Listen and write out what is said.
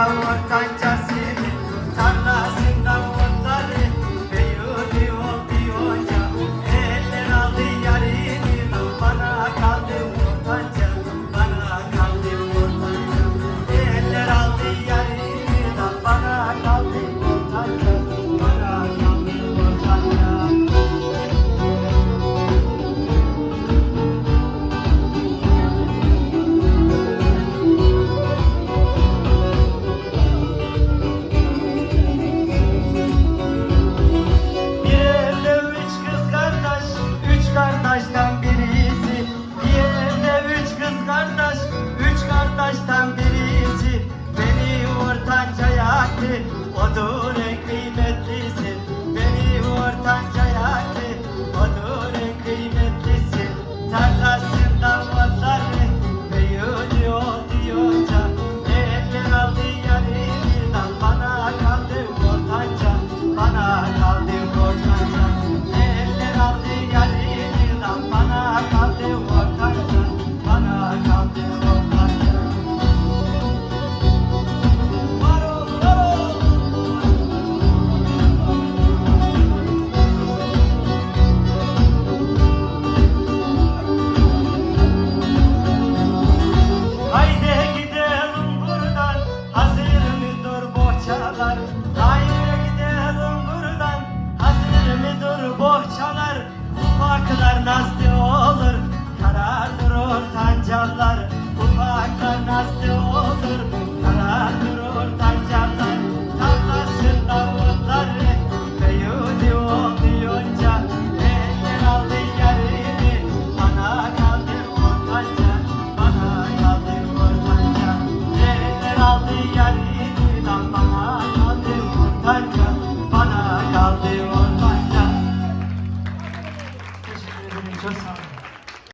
how much tá kıymetli, o kıymetli. Ufaklar nasıl olur karar durur tancalar Ufaklar nasıl olur karar durur tancalar Tarlasın davulları Beyudi oluyorca Eller aldı yerini Bana kaldı ortanca Bana kaldı ortanca Eller aldı yerini Bana yapacağız?